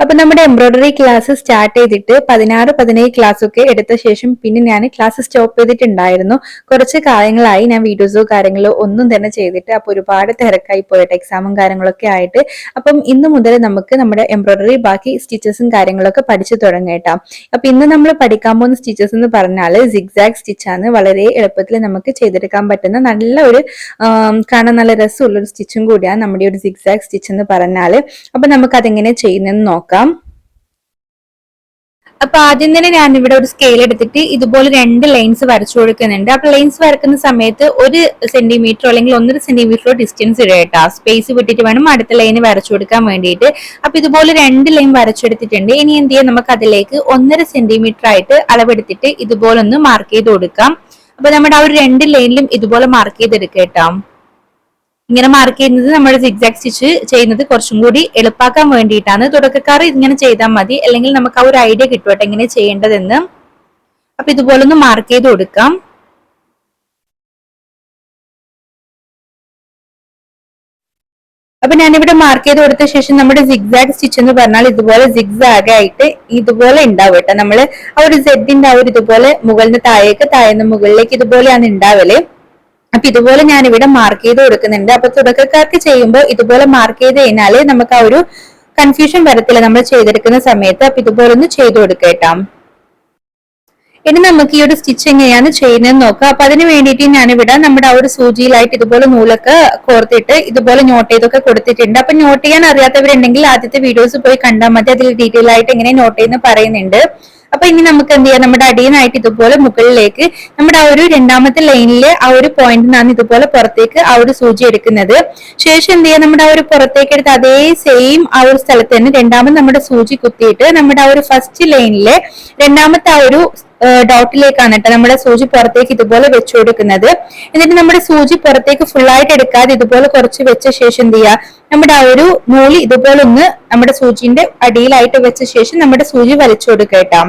അപ്പൊ നമ്മുടെ embroidery class start ചെയ്തിട്ട് പതിനാറ് പതിനേഴ് ക്ലാസ് ഒക്കെ എടുത്ത ശേഷം പിന്നെ ഞാൻ ക്ലാസ് സ്റ്റോപ്പ് ചെയ്തിട്ടുണ്ടായിരുന്നു. കുറച്ച് കാര്യങ്ങളായി ഞാൻ വീഡിയോസോ കാര്യങ്ങളോ ഒന്നും തന്നെ ചെയ്തിട്ട് അപ്പൊ ഒരുപാട് തിരക്കായി പോയിട്ട് എക്സാമും കാര്യങ്ങളൊക്കെ ആയിട്ട്. അപ്പം ഇന്ന് മുതൽ നമുക്ക് നമ്മുടെ എംബ്രോയിഡറി ബാക്കി സ്റ്റിച്ചസും കാര്യങ്ങളൊക്കെ പഠിച്ചു തുടങ്ങേട്ടാം. അപ്പൊ ഇന്ന് നമ്മൾ പഠിക്കാൻ പോകുന്ന സ്റ്റിച്ചസ് എന്ന് പറഞ്ഞാൽ സിഗ്സാഗ് സ്റ്റിച്ചാണ് വളരെ എളുപ്പത്തിൽ നമുക്ക് ചെയ്തെടുക്കാൻ പറ്റുന്ന നല്ല ഒരു കാണാൻ നല്ല രസമുള്ള ഒരു സ്റ്റിച്ചും കൂടിയാണ് നമ്മുടെ ഒരു സിഗ്സാഗ് സ്റ്റിച്ച് എന്ന് പറഞ്ഞാൽ അപ്പൊ നമുക്ക് അതെങ്ങനെ ചെയ്യുന്നതെന്ന് നോക്കാം. നോക്കാം. അപ്പൊ ആദ്യം തന്നെ ഞാൻ ഇവിടെ ഒരു സ്കെയിൽ എടുത്തിട്ട് ഇതുപോലെ രണ്ട് ലൈൻസ് വരച്ചു കൊടുക്കുന്നുണ്ട്. അപ്പൊ ലൈൻസ് വരക്കുന്ന സമയത്ത് ഒരു സെന്റിമീറ്റർ അല്ലെങ്കിൽ ഒന്നര സെന്റിമീറ്ററോ ഡിസ്റ്റൻസ് ഇടുക കേട്ടോ. സ്പേസ് വിട്ടിട്ട് വേണം അടുത്ത ലൈന് വരച്ചു കൊടുക്കാൻ വേണ്ടിയിട്ട്. അപ്പൊ ഇതുപോലെ രണ്ട് ലൈൻ വരച്ചെടുത്തിട്ടുണ്ട്. ഇനി എന്ത് ചെയ്യാം? നമുക്ക് അതിലേക്ക് ഒന്നര സെന്റിമീറ്റർ ആയിട്ട് അളവെടുത്തിട്ട് ഇതുപോലെ ഒന്ന് മാർക്ക് ചെയ്ത് കൊടുക്കാം. അപ്പൊ നമ്മുടെ ആ ഒരു രണ്ട് ലൈനിലും ഇതുപോലെ മാർക്ക് ചെയ്തെടുക്കേട്ടാം ഇങ്ങനെ മാർക്ക് ചെയ്യുന്നത് നമ്മൾ സിക്സാക് സ്റ്റിച്ച് ചെയ്യുന്നത് കുറച്ചും കൂടി എളുപ്പാക്കാൻ വേണ്ടിയിട്ടാണ്. തുടക്കക്കാർ ഇങ്ങനെ ചെയ്താൽ മതി. അല്ലെങ്കിൽ നമുക്ക് ആ ഒരു ഐഡിയ കിട്ടുവട്ടെ എങ്ങനെ ചെയ്യേണ്ടതെന്ന്. അപ്പൊ ഇതുപോലെ ഒന്ന് മാർക്ക് ചെയ്ത് കൊടുക്കാം. അപ്പൊ ഞാനിവിടെ മാർക്ക് ചെയ്ത് കൊടുത്ത ശേഷം നമ്മുടെ സിഗ്സാഗ് സ്റ്റിച്ച് എന്ന് പറഞ്ഞാൽ ഇതുപോലെ സിഗ്സാഗ് ആയിട്ട് ഇതുപോലെ ഉണ്ടാവും കേട്ടോ. നമ്മൾ ആ ഒരു സെഡിന്റെ ആ ഒരു ഇതുപോലെ മുകളിൽ താഴേക്ക് താഴ്ന്ന മുകളിലേക്ക് ഇതുപോലെയാണ് ഉണ്ടാവൽ. അപ്പൊ ഇതുപോലെ ഞാൻ ഇവിടെ മാർക്ക് ചെയ്ത് കൊടുക്കുന്നുണ്ട്. അപ്പൊ തുടക്കക്കാർക്ക് ചെയ്യുമ്പോൾ ഇതുപോലെ മാർക്ക് ചെയ്ത് കഴിഞ്ഞാൽ നമുക്ക് ആ ഒരു കൺഫ്യൂഷൻ വരത്തില്ല. നമ്മൾ ചെയ്തെടുക്കുന്ന സമയത്ത്. അപ്പൊ ഇതുപോലെ ഒന്ന് ചെയ്തു കൊടുക്കേട്ടാം ഇനി നമുക്ക് ഈ ഒരു സ്റ്റിച്ച് എങ്ങനെയാണ് ചെയ്യുന്നത് നോക്കാം. അപ്പൊ അതിന് വേണ്ടിയിട്ട് ഞാനിവിടെ നമ്മുടെ ആ ഒരു സൂചിയിലായിട്ട് ഇതുപോലെ നൂലൊക്കെ കോർത്തിട്ട് ഇതുപോലെ നോട്ട് ചെയ്തൊക്കെ കൊടുത്തിട്ടുണ്ട്. അപ്പൊ നോട്ട് ചെയ്യാൻ അറിയാത്തവരുണ്ടെങ്കിൽ ആദ്യത്തെ വീഡിയോസ് പോയി കണ്ടാൽ മതി. അതിൽ ഡീറ്റെയിൽ ആയിട്ട് എങ്ങനെ നോട്ട് ചെയ്യുന്ന പറയുന്നുണ്ട്. അപ്പൊ ഇനി നമുക്ക് എന്ത് ചെയ്യാം? നമ്മുടെ അടിയനായിട്ട് ഇതുപോലെ മുകളിലേക്ക് നമ്മുടെ ആ ഒരു രണ്ടാമത്തെ ലൈനിൽ ആ ഒരു പോയിന്റ് നിന്നാണ് ഇതുപോലെ പുറത്തേക്ക് ആ ഒരു സൂചി എടുക്കുന്നത്. ശേഷം എന്ത് ചെയ്യാം? നമ്മുടെ ആ ഒരു പുറത്തേക്ക് എടുത്ത് അതേ സെയിം ആ ഒരു സ്ഥലത്ത് തന്നെ രണ്ടാമത് നമ്മുടെ സൂചി കുത്തിയിട്ട് നമ്മുടെ ആ ഒരു ഫസ്റ്റ് ലൈനിലെ രണ്ടാമത്തെ ആ ഒരു ഡോട്ടിലേക്കാണ്. കേട്ടോ നമ്മുടെ സൂചി പുറത്തേക്ക് ഇതുപോലെ വെച്ചു കൊടുക്കുന്നത്. എന്നിട്ട് നമ്മുടെ സൂചി പുറത്തേക്ക് ഫുള്ളായിട്ട് എടുക്കാതെ ഇതുപോലെ കുറച്ച് വെച്ച ശേഷം എന്ത് ചെയ്യുക നമ്മുടെ ആ ഒരു മൂളി ഇതുപോലെ ഒന്ന് നമ്മുടെ സൂചിന്റെ അടിയിലായിട്ട് വെച്ച ശേഷം നമ്മുടെ സൂചി വലിച്ചു കേട്ടോ.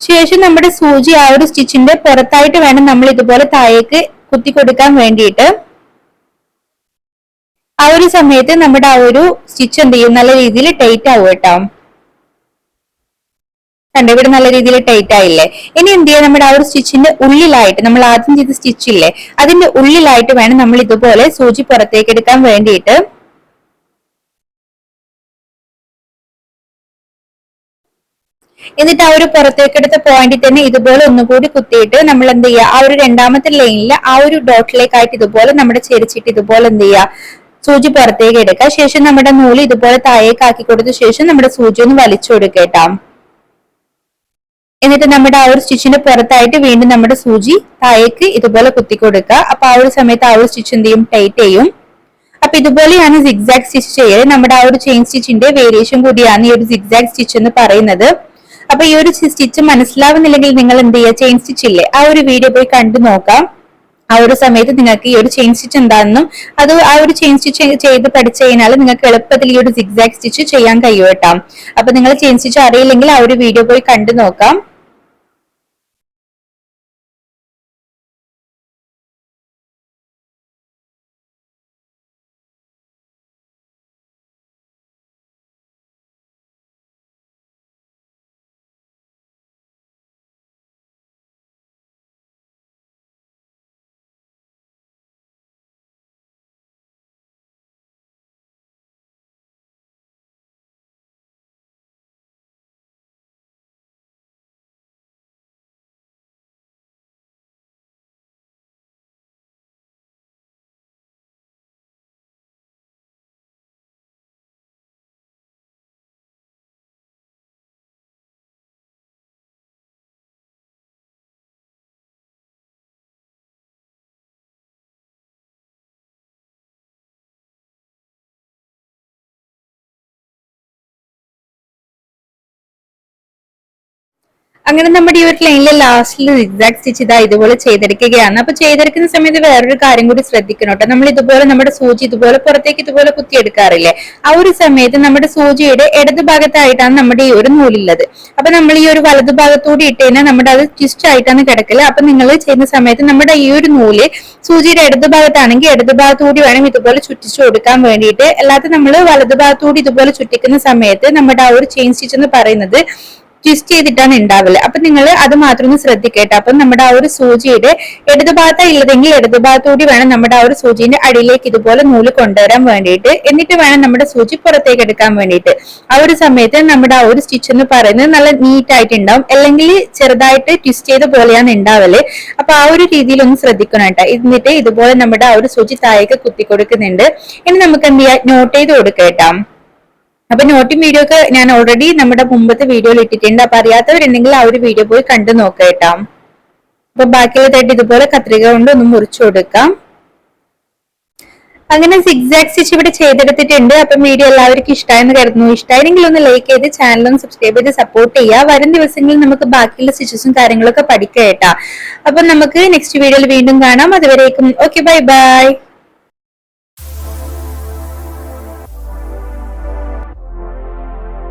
ശേഷം നമ്മുടെ സൂചി ആ ഒരു സ്റ്റിച്ചിന്റെ പുറത്തായിട്ട് വേണം നമ്മൾ ഇതുപോലെ താഴേക്ക് കുത്തി കൊടുക്കാൻ വേണ്ടിയിട്ട്. ആ ഒരു സമയത്ത് നമ്മുടെ ആ ഒരു സ്റ്റിച്ച് എന്ത് ചെയ്യും? നല്ല രീതിയിൽ ടൈറ്റ് ആവും കേട്ടോ. കണ്ടോ ഇവിടെ നല്ല രീതിയിൽ ടൈറ്റ് ആയില്ലേ? ഇനി എന്ത് ചെയ്യാം? നമ്മുടെ ആ ഒരു സ്റ്റിച്ചിന്റെ ഉള്ളിലായിട്ട് നമ്മൾ ആദ്യം ചെയ്ത സ്റ്റിച്ചില്ലേ അതിന്റെ ഉള്ളിലായിട്ട് വേണം നമ്മൾ ഇതുപോലെ സൂചി പുറത്തേക്ക് എടുക്കാൻ വേണ്ടിയിട്ട്. എന്നിട്ട് ആ ഒരു പുറത്തേക്കെടുത്ത പോയിന്റിൽ തന്നെ ഇതുപോലെ ഒന്നുകൂടി കുത്തിയിട്ട് നമ്മൾ എന്ത് ചെയ്യുക? ആ ഒരു രണ്ടാമത്തെ ലൈനിൽ ആ ഒരു ഡോട്ടിലേക്കായിട്ട് ഇതുപോലെ നമ്മുടെ ചെരിച്ചിട്ട് ഇതുപോലെ എന്ത് ചെയ്യുക? സൂചി പുറത്തേക്ക് എടുക്കുക. ശേഷം നമ്മുടെ നൂൽ ഇതുപോലെ താഴേക്ക് ആക്കി കൊടുത്ത ശേഷം നമ്മുടെ സൂചി ഒന്ന് വലിച്ചു കൊടുക്കേട്ടാം എന്നിട്ട് നമ്മുടെ ആ ഒരു സ്റ്റിച്ചിന്റെ പുറത്തായിട്ട് വീണ്ടും നമ്മുടെ സൂചി താഴേക്ക് ഇതുപോലെ കുത്തി കൊടുക്കുക അപ്പൊ ആ ഒരു സമയത്ത് ആ ഒരു സ്റ്റിച്ച് എന്ത് ചെയ്യും? ടൈറ്റ് ചെയ്യും. അപ്പൊ ഇതുപോലെയാണ് സിഗ്സാഗ് സ്റ്റിച്ച് ചെയ്യൽ നമ്മുടെ ആ ഒരു ചെയിൻ സ്റ്റിച്ചിന്റെ വേരിയേഷൻ കൂടിയാണ് ഈ ഒരു സിഗ്സാഗ് സ്റ്റിച്ച് എന്ന് പറയുന്നത്. അപ്പൊ ഈ ഒരു സ്റ്റിച്ച് മനസ്സിലാവുന്നില്ലെങ്കിൽ നിങ്ങൾ എന്ത് ചെയ്യുക? ചെയിൻ സ്റ്റിച്ച് ഇല്ലേ? ആ ഒരു വീഡിയോ പോയി കണ്ടു നോക്കാം. ആ ഒരു സമയത്ത് നിങ്ങൾക്ക് ഈ ഒരു ചെയിൻ സ്റ്റിച്ച് എന്താണെന്നും അത് ആ ഒരു ചെയിൻ സ്റ്റിച്ച് ചെയ്ത് പഠിച്ചു കഴിഞ്ഞാൽ നിങ്ങൾക്ക് എളുപ്പത്തിൽ ഈ ഒരു സിഗ്സാഗ് സ്റ്റിച്ച് ചെയ്യാൻ കഴിയും കേട്ടോ. അപ്പൊ നിങ്ങൾ ചെയിൻ സ്റ്റിച്ച് അറിയില്ലെങ്കിൽ ആ ഒരു വീഡിയോ പോയി കണ്ടു നോക്കാം. അങ്ങനെ നമ്മുടെ ഈ ഒരു ലൈനിലെ ലാസ്റ്റിൽ എക്സാക്ട് സ്റ്റിച്ച് ഇതാ ഇതുപോലെ ചെയ്തെടുക്കുകയാണ്. അപ്പൊ ചെയ്തെടുക്കുന്ന സമയത്ത് വേറൊരു കാര്യം കൂടി ശ്രദ്ധിക്കണം കേട്ടോ നമ്മൾ ഇതുപോലെ നമ്മുടെ സൂചി ഇതുപോലെ പുറത്തേക്ക് ഇതുപോലെ കുത്തിയെടുക്കാറില്ലേ? ആ ഒരു സമയത്ത് നമ്മുടെ സൂചിയുടെ ഇടത് ഭാഗത്തായിട്ടാണ് നമ്മുടെ ഈ ഒരു നൂലുള്ളത് അപ്പൊ നമ്മൾ ഈ ഒരു വലതു ഭാഗത്തൂടി ഇട്ട് കഴിഞ്ഞാൽ നമ്മുടെ അത് ട്വിസ്റ്റ് ആയിട്ടാണ് കിടക്കൽ. അപ്പൊ നിങ്ങൾ ചെയ്യുന്ന സമയത്ത് നമ്മുടെ ഈ ഒരു നൂൽ സൂചിയുടെ ഇടത് ഭാഗത്താണെങ്കിൽ ഇടത് ഭാഗത്തുകൂടി വേണം ഇതുപോലെ ചുറ്റിച്ചു കൊടുക്കാൻ വേണ്ടിയിട്ട്. അല്ലാതെ നമ്മൾ വലതു ഭാഗത്തുകൂടി ഇതുപോലെ ചുറ്റിക്കുന്ന സമയത്ത് നമ്മുടെ ആ ഒരു ചെയിൻ സ്റ്റിച്ച് എന്ന് പറയുന്നത് ട്വിസ്റ്റ് ചെയ്തിട്ടാണ് ഉണ്ടാവില്ല അപ്പൊ നിങ്ങൾ അത് മാത്രം ഒന്ന് ശ്രദ്ധിക്കട്ടെ. അപ്പൊ നമ്മുടെ ആ ഒരു സൂചിയുടെ ഇടതു ഭാഗത്താ ഇല്ലതെങ്കിൽ ഇടതു ഭാഗത്തൂടി വേണം നമ്മുടെ ആ ഒരു സൂചിന്റെ അടിയിലേക്ക് ഇതുപോലെ നൂൽ കൊണ്ടുവരാൻ വേണ്ടിയിട്ട്. എന്നിട്ട് വേണം നമ്മുടെ സൂചി പുറത്തേക്ക് എടുക്കാൻ വേണ്ടിയിട്ട്. ആ ഒരു സമയത്ത് നമ്മുടെ ആ ഒരു സ്റ്റിച്ച് എന്ന് പറയുന്നത് നല്ല നീറ്റ് ആയിട്ട് ഉണ്ടാവും അല്ലെങ്കിൽ ചെറുതായിട്ട് ട്വിസ്റ്റ് ചെയ്ത പോലെയാണ് ഉണ്ടാവൽ അപ്പൊ ആ ഒരു രീതിയിൽ ഒന്ന് ശ്രദ്ധിക്കണം കേട്ടോ. എന്നിട്ട് ഇതുപോലെ നമ്മുടെ ആ ഒരു സൂചി താഴേക്ക് കുത്തി കൊടുക്കുന്നുണ്ട് ഇനി നമുക്ക് എന്ത് ചെയ്യാം? നോട്ട് ചെയ്ത് കൊടുക്കേട്ടാ അപ്പൊ നോട്ടും വീഡിയോ ഒക്കെ ഞാൻ ഓൾറെഡി നമ്മുടെ മുമ്പത്തെ വീഡിയോയിൽ ഇട്ടിട്ടുണ്ട്. അപ്പൊ അറിയാത്തവരുണ്ടെങ്കിൽ ആ ഒരു വീഡിയോ പോയി കണ്ടു നോക്കേട്ടാ അപ്പൊ ബാക്കിയുള്ള തട്ട് ഇതുപോലെ കത്രിക കൊണ്ട് ഒന്ന് മുറിച്ചു കൊടുക്കാം. അങ്ങനെ സിക്സാക് സ്റ്റിച്ച് ഇവിടെ ചെയ്തെടുത്തിട്ടുണ്ട്. അപ്പൊ വീഡിയോ എല്ലാവർക്കും ഇഷ്ടമായെന്ന് കരുതുന്നു. ഇഷ്ടമായിരുന്നെങ്കിൽ ഒന്ന് ലൈക്ക് ചെയ്ത് ചാനലും സബ്സ്ക്രൈബ് ചെയ്ത് സപ്പോർട്ട് ചെയ്യുക. വരും ദിവസങ്ങളിൽ നമുക്ക് ബാക്കിയുള്ള സ്റ്റിച്ചസും കാര്യങ്ങളൊക്കെ പഠിക്കാം കേട്ടാ. അപ്പൊ നമുക്ക് നെക്സ്റ്റ് വീഡിയോയിൽ വീണ്ടും കാണാം. അതുവരേക്കും ഓക്കെ ബൈ ബൈ